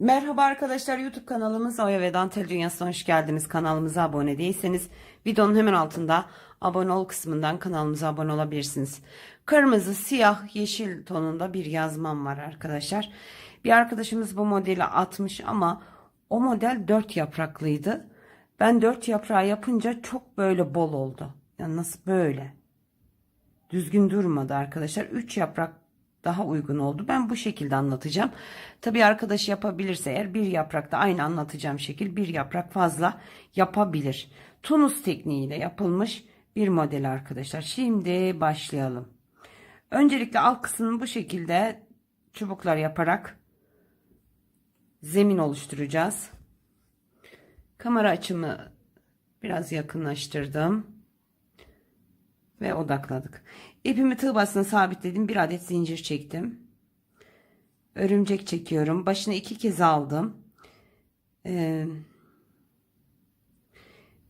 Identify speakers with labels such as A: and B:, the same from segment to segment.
A: Merhaba arkadaşlar YouTube kanalımız Oya ve Dantel Dünyası'na hoş geldiniz. Kanalımıza abone değilseniz videonun hemen altında abone ol kısmından kanalımıza abone olabilirsiniz. Kırmızı, siyah, yeşil tonunda bir yazmam var arkadaşlar. Bir arkadaşımız bu modeli atmış ama o model 4 yapraklıydı. Ben 4 yaprağı yapınca çok böyle bol oldu. Yani nasıl böyle? düzgün durmadı arkadaşlar. 3 yaprak daha uygun oldu. Ben bu şekilde anlatacağım. Tabii arkadaş yapabilirse eğer bir yaprakta aynı anlatacağım şekil bir yaprak fazla yapabilir. Tunus tekniğiyle yapılmış bir model arkadaşlar. Şimdi başlayalım. Öncelikle alt kısmını bu şekilde çubuklar yaparak zemin oluşturacağız. Kamera açımı biraz yakınlaştırdım ve odakladık. İpimi tığ basına sabitledim. Bir adet zincir çektim. Örümcek çekiyorum. Başına iki kez aldım. Ee,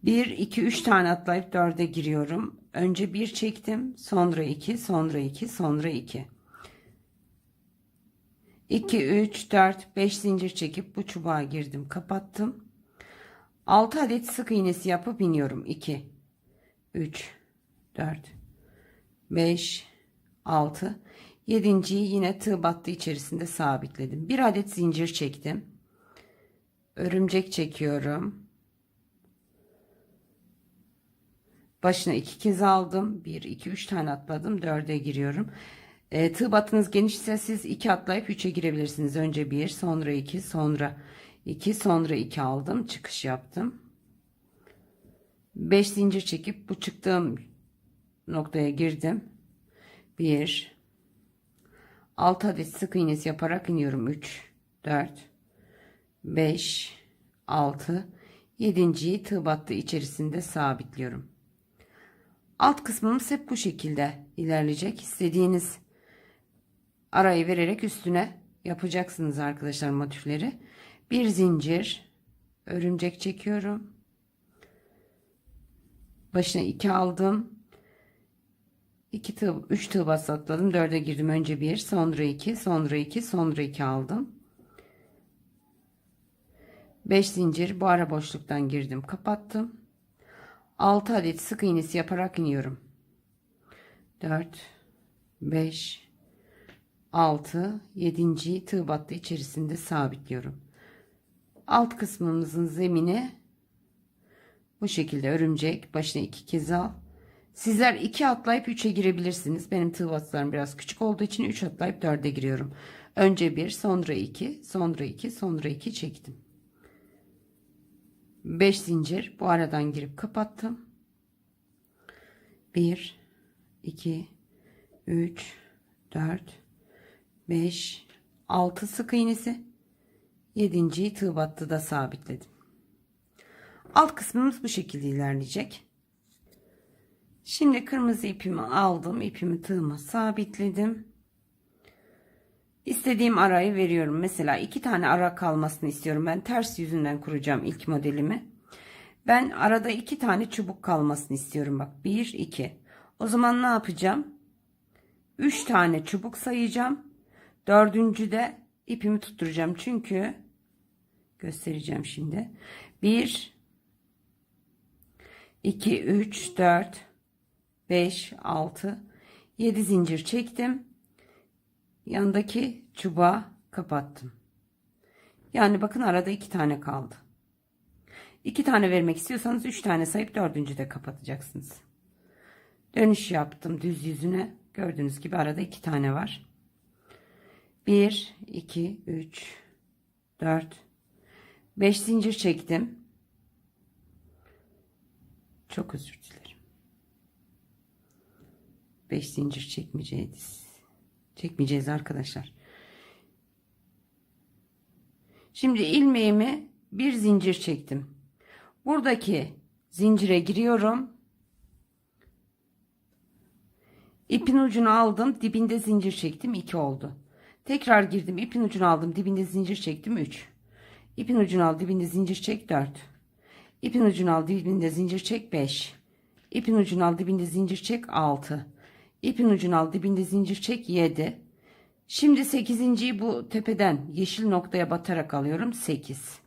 A: bir, iki, üç tane atlayıp dörde giriyorum. Önce bir çektim. Sonra iki, sonra iki, sonra iki. 2, 3, 4, 5 zincir çekip bu çubuğa girdim. Kapattım. 6 adet sık iğnesi yapıp iniyorum. 2, 3, 4, 5, 6. Yedinciyi yine tığ battı içerisinde sabitledim. Bir adet zincir çektim. Örümcek çekiyorum. Başına iki kez aldım. 1, 2, 3 tane atladım. 4'e giriyorum. E, tığ battınız genişse siz 2 atlayıp 3'e girebilirsiniz. Önce 1, sonra 2, sonra 2, sonra 2 aldım. Çıkış yaptım. 5 zincir çekip bu çıktığım noktaya girdim. 1 6 adet sık iğnesi yaparak iniyorum. 3 4 5 6 7.yi tığ battı içerisinde sabitliyorum. Alt kısmımız hep bu şekilde ilerleyecek. İstediğiniz arayı vererek üstüne yapacaksınız arkadaşlar motifleri. Bir zincir örümcek çekiyorum. Başına 2 aldım. 2 tığ 3 tığ bas atladım. 4'e girdim. Önce 1, sonra 2, sonra 2, sonra 2 aldım. 5 zincir bu ara boşluktan girdim, kapattım. 6 adet sık iğnesi yaparak iniyorum. 4 5 6 7. tığ battı içerisinde sabitliyorum. Alt kısmımızın zemini bu şekilde örümcek başına iki kez al. Sizler iki atlayıp üçe girebilirsiniz. Benim tığ batlarım biraz küçük olduğu için üç atlayıp dörde giriyorum. Önce bir, sonra iki, sonra iki, sonra iki çektim. Beş zincir bu aradan girip kapattım. Bir, iki, üç, dört, beş, altı sık iğnesi. Yedinciyi tığ battıda sabitledim. Alt kısmımız bu şekilde ilerleyecek. Şimdi kırmızı ipimi aldım. ipimi tığıma sabitledim. İstediğim arayı veriyorum. Mesela iki tane ara kalmasını istiyorum. Ben ters yüzünden kuracağım ilk modelimi. Ben arada iki tane çubuk kalmasını istiyorum. Bak bir iki. O zaman ne yapacağım? Üç tane çubuk sayacağım. Dördüncü de ipimi tutturacağım. Çünkü göstereceğim şimdi. Bir 2, 3, 4, 5, 6, 7 zincir çektim. Yandaki çubuğa kapattım. Yani bakın arada iki tane kaldı. İki tane vermek istiyorsanız üç tane sayıp dördüncü de kapatacaksınız. Dönüş yaptım düz yüzüne. Gördüğünüz gibi arada iki tane var. 1, 2, 3, 4, 5 zincir çektim. Çok özür dilerim. 5 zincir çekmeyeceğiz. Çekmeyeceğiz arkadaşlar. Şimdi ilmeğimi bir zincir çektim. Buradaki zincire giriyorum. İpin ucunu aldım. Dibinde zincir çektim. 2 oldu. Tekrar girdim. ipin ucunu aldım. Dibinde zincir çektim. 3. İpin ucunu aldım. Dibinde zincir çek 4. İpin ucunu al dibinde zincir çek 5. İpin ucunu al dibinde zincir çek 6. İpin ucunu al dibinde zincir çek 7. Şimdi 8.yi bu tepeden yeşil noktaya batarak alıyorum. 8.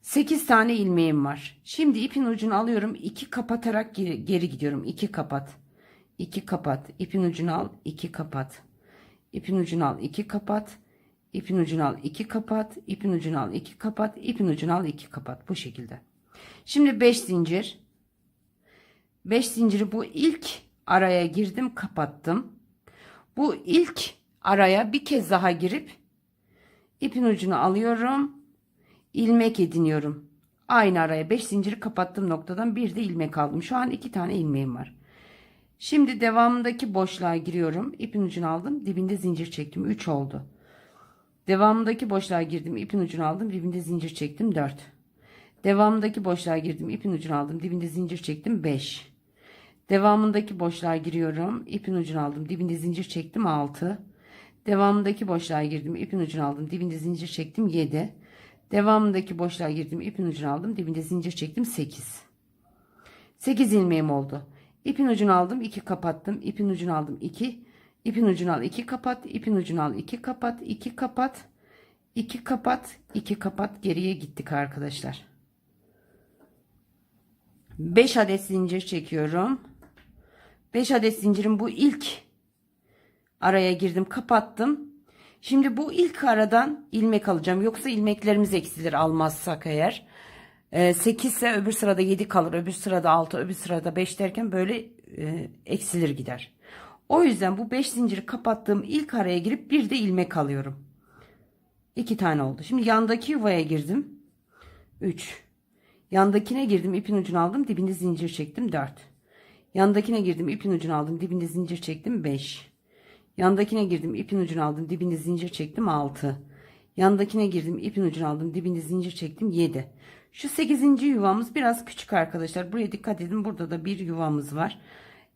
A: 8 tane ilmeğim var. Şimdi ipin ucunu alıyorum. 2 kapatarak geri, geri gidiyorum. 2 kapat. 2 kapat. İpin ucunu al. 2 kapat. İpin ucunu al. 2 kapat. İpin ucunu al. 2 kapat. İpin ucunu al. 2 kapat. İpin ucunu al. 2 kapat. Bu şekilde. Şimdi 5 zincir. 5 zinciri bu ilk araya girdim kapattım. Bu ilk araya bir kez daha girip ipin ucunu alıyorum. ilmek ediniyorum. Aynı araya 5 zinciri kapattığım noktadan bir de ilmek aldım. Şu an 2 tane ilmeğim var. Şimdi devamındaki boşluğa giriyorum. İpin ucunu aldım. Dibinde zincir çektim. 3 oldu. Devamındaki boşluğa girdim. ipin ucunu aldım. Dibinde zincir çektim. 4. Devamındaki boşluğa girdim. ipin ucunu aldım. Dibinde zincir çektim. 5. Devamındaki boşluğa giriyorum. ipin ucunu aldım. Dibinde zincir çektim 6. Devamındaki boşluğa girdim. ipin ucunu aldım. Dibinde zincir çektim 7. Devamındaki boşluğa girdim. ipin ucunu aldım. Dibinde zincir çektim 8. 8 ilmeğim oldu. İpin ucunu aldım 2 kapattım. İpin ucunu aldım 2. İpin ucunu al 2 kapat. İpin ucunu al 2 kapat. 2 kapat. 2 kapat. 2 kapat. Geriye gittik arkadaşlar. 5 adet zincir çekiyorum. 5 adet zincirin bu ilk araya girdim kapattım. Şimdi bu ilk aradan ilmek alacağım. Yoksa ilmeklerimiz eksilir almazsak eğer. Ee, 8 ise öbür sırada 7 kalır. Öbür sırada 6 öbür sırada 5 derken böyle e, eksilir gider. O yüzden bu 5 zinciri kapattığım ilk araya girip bir de ilmek alıyorum. 2 tane oldu. Şimdi yandaki yuvaya girdim. 3. Yandakine girdim ipin ucunu aldım dibinde zincir çektim 4. Yandakine girdim ipin ucunu aldım dibinde zincir çektim 5. Yandakine girdim ipin ucunu aldım dibinde zincir çektim 6. Yandakine girdim ipin ucunu aldım dibinde zincir çektim 7. Şu 8. yuvamız biraz küçük arkadaşlar. Buraya dikkat edin. Burada da bir yuvamız var.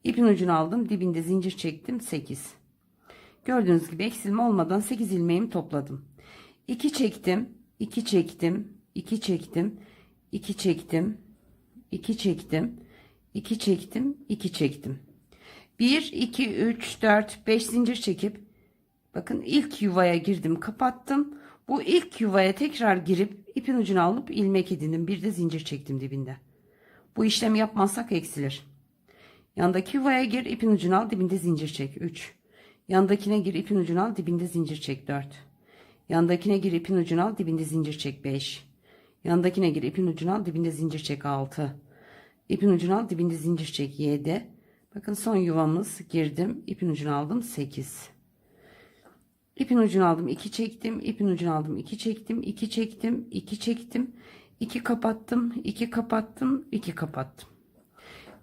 A: İpin ucunu aldım dibinde zincir çektim 8. Gördüğünüz gibi eksilme olmadan 8 ilmeğimi topladım. 2 çektim, 2 çektim, 2 çektim, 2 çektim, 2 çektim, 2 çektim, 2 çektim. 1, 2, 3, 4, 5 zincir çekip bakın ilk yuvaya girdim kapattım. Bu ilk yuvaya tekrar girip ipin ucunu alıp ilmek edindim. Bir de zincir çektim dibinde. Bu işlemi yapmazsak eksilir. Yandaki yuvaya gir ipin ucunu al dibinde zincir çek 3. Yandakine gir ipin ucunu al dibinde zincir çek 4. Yandakine gir ipin ucunu al dibinde zincir çek 5. Yandakine gir ipin ucunu al dibinde zincir çek 6. İpin ucunu al dibinde zincir çek 7. Bakın son yuvamız girdim. ipin ucunu aldım 8. İpin ucunu aldım 2 çektim. ipin ucunu aldım 2 çektim. 2 çektim. 2 çektim. 2 kapattım. 2 kapattım. 2 kapattım.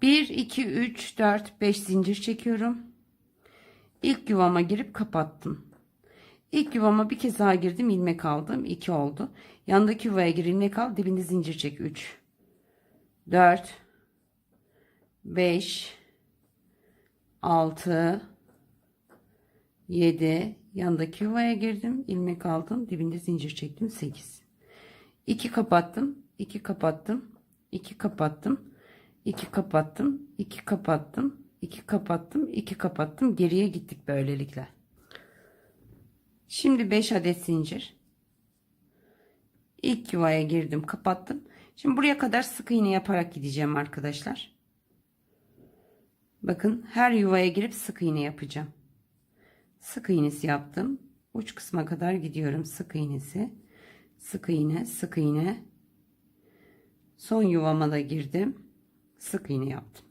A: 1 2 3 4 5 zincir çekiyorum. İlk yuvama girip kapattım. İlk yuvama bir kez daha girdim ilmek aldım 2 oldu. Yandaki yuvaya gir ilmek al dibinde zincir çek 3 4 5 6 7 yandaki yuvaya girdim. İlmek aldım. Dibinde zincir çektim. 8 2 kapattım. 2 kapattım. 2 kapattım. 2 kapattım. 2 kapattım. 2 kapattım. 2 kapattım. Geriye gittik böylelikle. Şimdi 5 adet zincir. İlk yuvaya girdim. Kapattım. Şimdi buraya kadar sık iğne yaparak gideceğim arkadaşlar bakın her yuvaya girip sık iğne yapacağım sık iğnesi yaptım. Uç kısma kadar gidiyorum sık iğnesi. Sık iğne, sık iğne. Son yuvama da girdim. Sık iğne yaptım.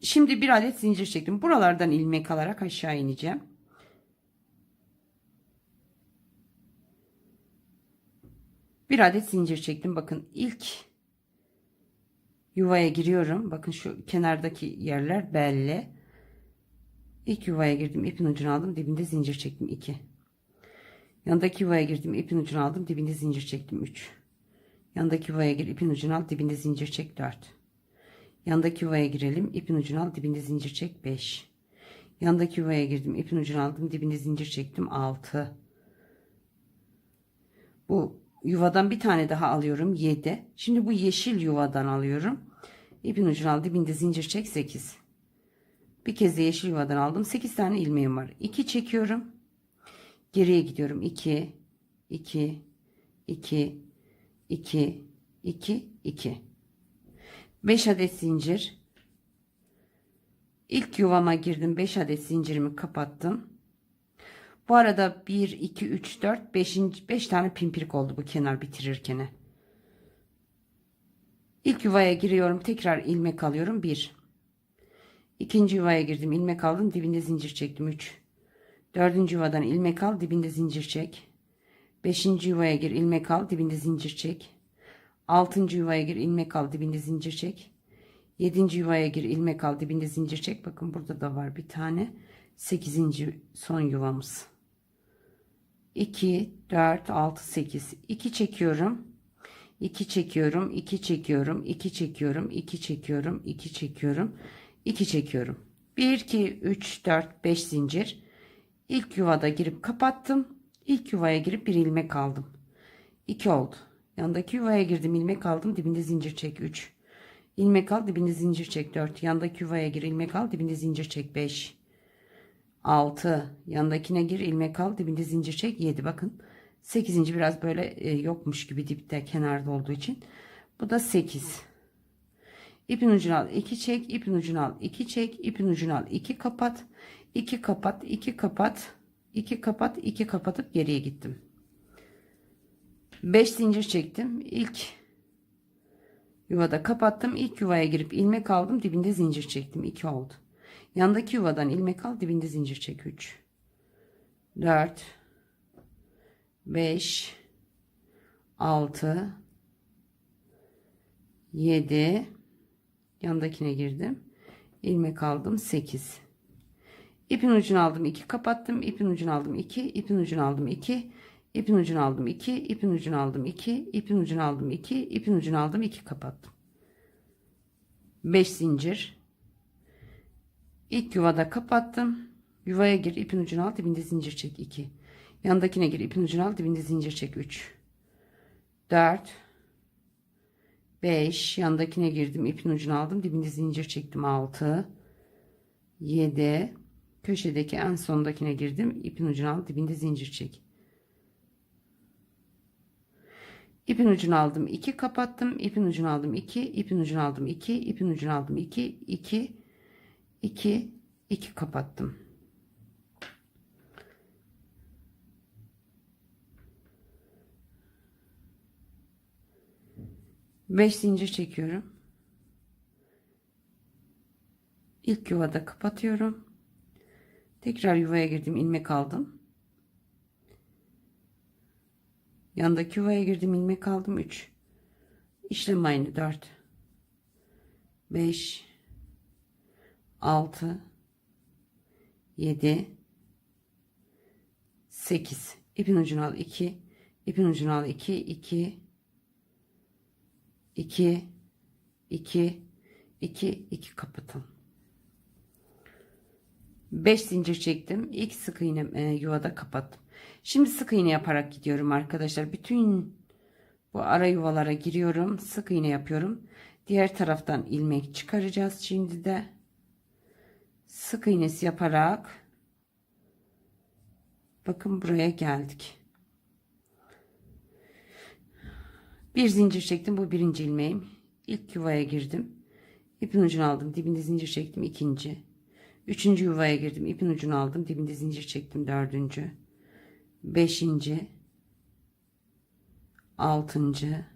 A: Şimdi bir adet zincir çektim. Buralardan ilmek alarak aşağı ineceğim. Bir adet zincir çektim. Bakın ilk yuvaya giriyorum. Bakın şu kenardaki yerler belli. İlk yuvaya girdim ipin ucunu aldım dibinde zincir çektim 2 yandaki yuvaya girdim ipin ucunu aldım dibinde zincir çektim 3 yandaki yuvaya gir ipin ucunu al dibinde zincir çek 4 yandaki yuvaya girelim ipin ucunu al dibinde zincir çek 5 yandaki yuvaya girdim ipin ucunu aldım dibinde zincir çektim 6 bu yuvadan bir tane daha alıyorum 7 şimdi bu yeşil yuvadan alıyorum ipin ucunu al dibinde zincir çek 8 Bir kez de yeşil yuvadan aldım. 8 tane ilmeğim var. 2 çekiyorum. Geriye gidiyorum. 2 2 2 2 2 2 5 adet zincir. İlk yuvama girdim. 5 adet zincirimi kapattım. Bu arada 1 2 3 4 5. 5 tane pimpirik oldu bu kenar bitirirken. İlk yuvaya giriyorum. Tekrar ilmek alıyorum. 1 İkinci yuvaya girdim. ilmek aldım. Dibinde zincir çektim. 3 Dördüncü yuvadan ilmek al. Dibinde zincir çek. Beşinci yuvaya gir. ilmek al. Dibinde zincir çek. Altıncı yuvaya gir. ilmek al. Dibinde zincir çek. Yedinci yuvaya gir. ilmek al. Dibinde zincir çek. Bakın burada da var bir tane. Sekizinci son yuvamız. 2, 4, 6, 8. 2 çekiyorum. 2 çekiyorum. 2 çekiyorum. 2 çekiyorum. 2 çekiyorum. 2 çekiyorum. 2 çekiyorum. 1, 2, 3, 4, 5 zincir. İlk yuvada girip kapattım. İlk yuvaya girip bir ilmek aldım. 2 oldu. Yandaki yuvaya girdim ilmek aldım. Dibinde zincir çek 3. İlmek al dibinde zincir çek 4. Yandaki yuvaya gir ilmek al dibinde zincir çek 5. 6. Yandakine gir ilmek al dibinde zincir çek 7. Bakın 8. biraz böyle e, yokmuş gibi dipte kenarda olduğu için. Bu da 8. İpin ucunu al 2 çek. ipin ucunu al 2 çek. ipin ucunu al 2 kapat. 2 kapat 2 kapat. 2 kapat 2 kapatıp geriye gittim. 5 zincir çektim. İlk yuvada kapattım. İlk yuvaya girip ilmek aldım. Dibinde zincir çektim. 2 oldu. Yandaki yuvadan ilmek al. Dibinde zincir çek. 3 4 5 6 7 yandakine girdim. ilmek aldım. 8 İpin ucunu aldım 2 kapattım. İpin ucunu aldım 2. İpin ucunu aldım 2. İpin ucunu aldım 2. İpin ucunu aldım 2. İpin ucunu aldım 2. İpin ucunu aldım 2 kapattım. 5 zincir. İlk yuvada kapattım. Yuvaya gir ipin ucunu al dibinde zincir çek 2. Yandakine gir ipin ucunu al dibinde zincir çek. 3. 4 5 yandakine girdim ipin ucunu aldım dibinde zincir çektim. 6 7 köşedeki en sondakine girdim ipin ucunu al dibinde zincir çek. İpin ucunu aldım 2 kapattım ipin ucunu aldım 2 ipin ucunu aldım 2 ipin ucunu aldım 2 2 2 2 kapattım Beş zincir çekiyorum. İlk yuvada kapatıyorum. Tekrar yuvaya girdim, ilmek aldım. Yandaki yuvaya girdim, ilmek aldım 3. İşlem aynı 4 5 6 7 8 ipin ucunu al 2 ipin ucunu al 2 2 2 2 2 2 kapatalım. 5 zincir çektim. İlk sık iğne e, yuvada kapattım. Şimdi sık iğne yaparak gidiyorum arkadaşlar. Bütün bu ara yuvalara giriyorum. Sık iğne yapıyorum. Diğer taraftan ilmek çıkaracağız şimdi de. Sık iğnesi yaparak bakın buraya geldik. Bir zincir çektim. Bu birinci ilmeğim. İlk yuvaya girdim. İpin ucunu aldım. Dibinde zincir çektim. ikinci. Üçüncü yuvaya girdim. İpin ucunu aldım. Dibinde zincir çektim. Dördüncü. Beşinci. Altıncı.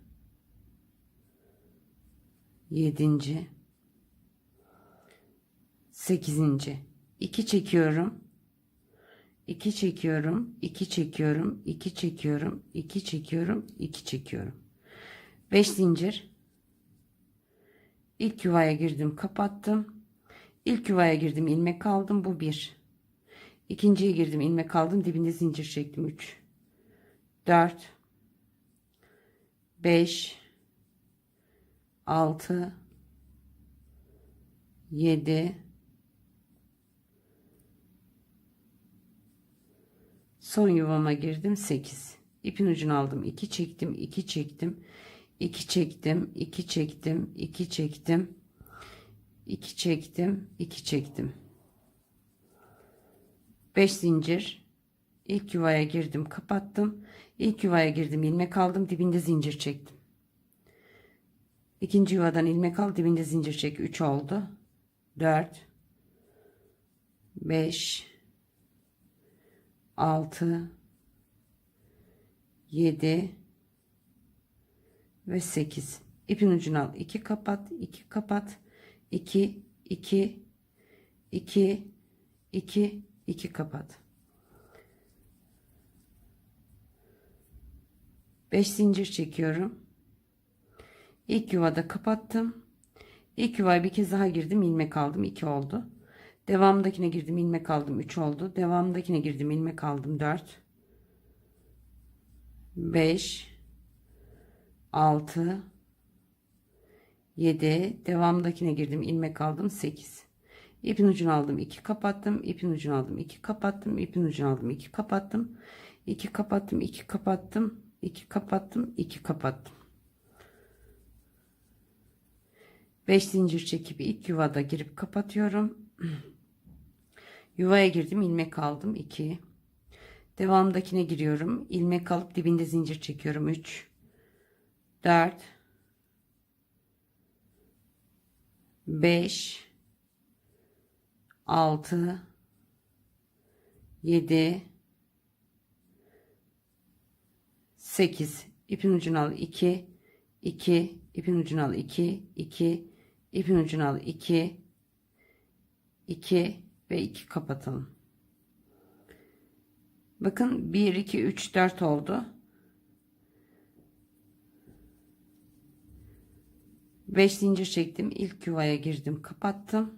A: Yedinci. Sekizinci. İki çekiyorum. İki çekiyorum. iki çekiyorum. iki çekiyorum. iki çekiyorum. iki çekiyorum. 5 zincir. İlk yuvaya girdim, kapattım. İlk yuvaya girdim, ilmek aldım. Bu bir. İkinciye girdim, ilmek aldım. Dibinde zincir çektim. 3 4 5 6 7 Son yuvama girdim 8. İpin ucunu aldım. 2 çektim, 2 çektim. 2 çektim, 2 çektim, 2 çektim, 2 çektim, 2 çektim. 5 zincir. İlk yuvaya girdim, kapattım. İlk yuvaya girdim, ilmek aldım, dibinde zincir çektim. İkinci yuvadan ilmek al, dibinde zincir çek. 3 oldu. 4 5 6 7 ve 8 ipin ucunu al. 2 kapat 2 kapat. 2 2 2 2 2 kapat. 5 zincir çekiyorum. İlk yuvada kapattım. İlk yuvaya bir kez daha girdim ilmek aldım 2 oldu. Devamındakine girdim ilmek aldım 3 oldu. Devamındakine girdim ilmek aldım 4 5 6 7 devamındakine girdim ilmek aldım 8 ipin ucunu aldım 2 kapattım. İpin ucunu aldım 2 kapattım. İpin ucunu aldım 2 kapattım. 2 kapattım 2 kapattım. 2 kapattım 2 kapattım. 5 zincir çekip ilk yuvada girip kapatıyorum. Yuvaya girdim ilmek aldım 2 devamındakine giriyorum ilmek alıp dibinde zincir çekiyorum 3 4 5 6 7 8 ipin ucunu al. 2 2 ipin ucunu al. 2 2 ipin ucunu al. 2 2 ve 2 kapatalım. Bakın 1 2 3 4 oldu. 5 zincir çektim. İlk yuvaya girdim, kapattım.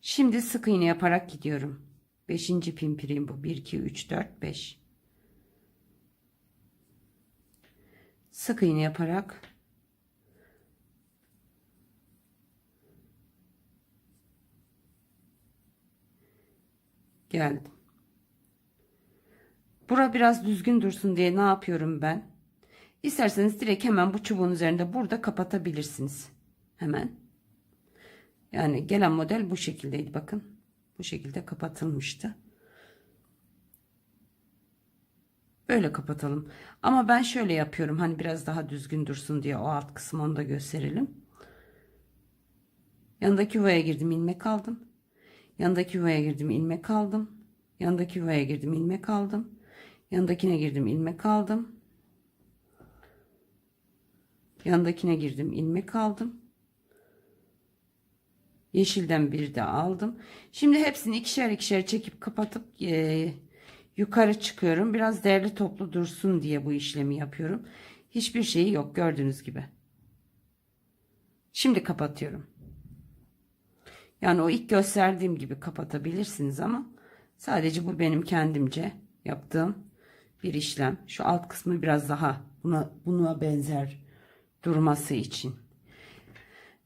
A: Şimdi sık iğne yaparak gidiyorum. 5. pimpirim bu. 1 2 3 4 5. Sık iğne yaparak geldim. Bura biraz düzgün dursun diye ne yapıyorum ben? İsterseniz direkt hemen bu çubuğun üzerinde burada kapatabilirsiniz. Hemen. Yani gelen model bu şekildeydi bakın. Bu şekilde kapatılmıştı. Böyle kapatalım. Ama ben şöyle yapıyorum. Hani biraz daha düzgün dursun diye o alt kısmı onu da gösterelim. Yanındaki yuvaya girdim ilmek aldım. Yanındaki yuvaya girdim ilmek aldım. Yanındaki yuvaya girdim ilmek aldım. Yanındakine girdim ilmek aldım. Yanındakine girdim ilmek aldım. Yeşilden bir de aldım. Şimdi hepsini ikişer ikişer çekip kapatıp e, yukarı çıkıyorum. Biraz değerli toplu dursun diye bu işlemi yapıyorum. Hiçbir şeyi yok gördüğünüz gibi. Şimdi kapatıyorum. Yani o ilk gösterdiğim gibi kapatabilirsiniz ama sadece bu benim kendimce yaptığım bir işlem. Şu alt kısmı biraz daha buna buna benzer durması için.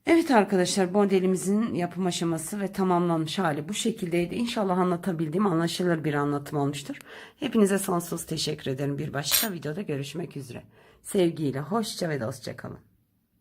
A: Evet arkadaşlar modelimizin yapım aşaması ve tamamlanmış hali bu şekildeydi. İnşallah anlatabildiğim anlaşılır bir anlatım olmuştur. Hepinize sonsuz teşekkür ederim. Bir başka videoda görüşmek üzere. Sevgiyle hoşça ve dostça kalın.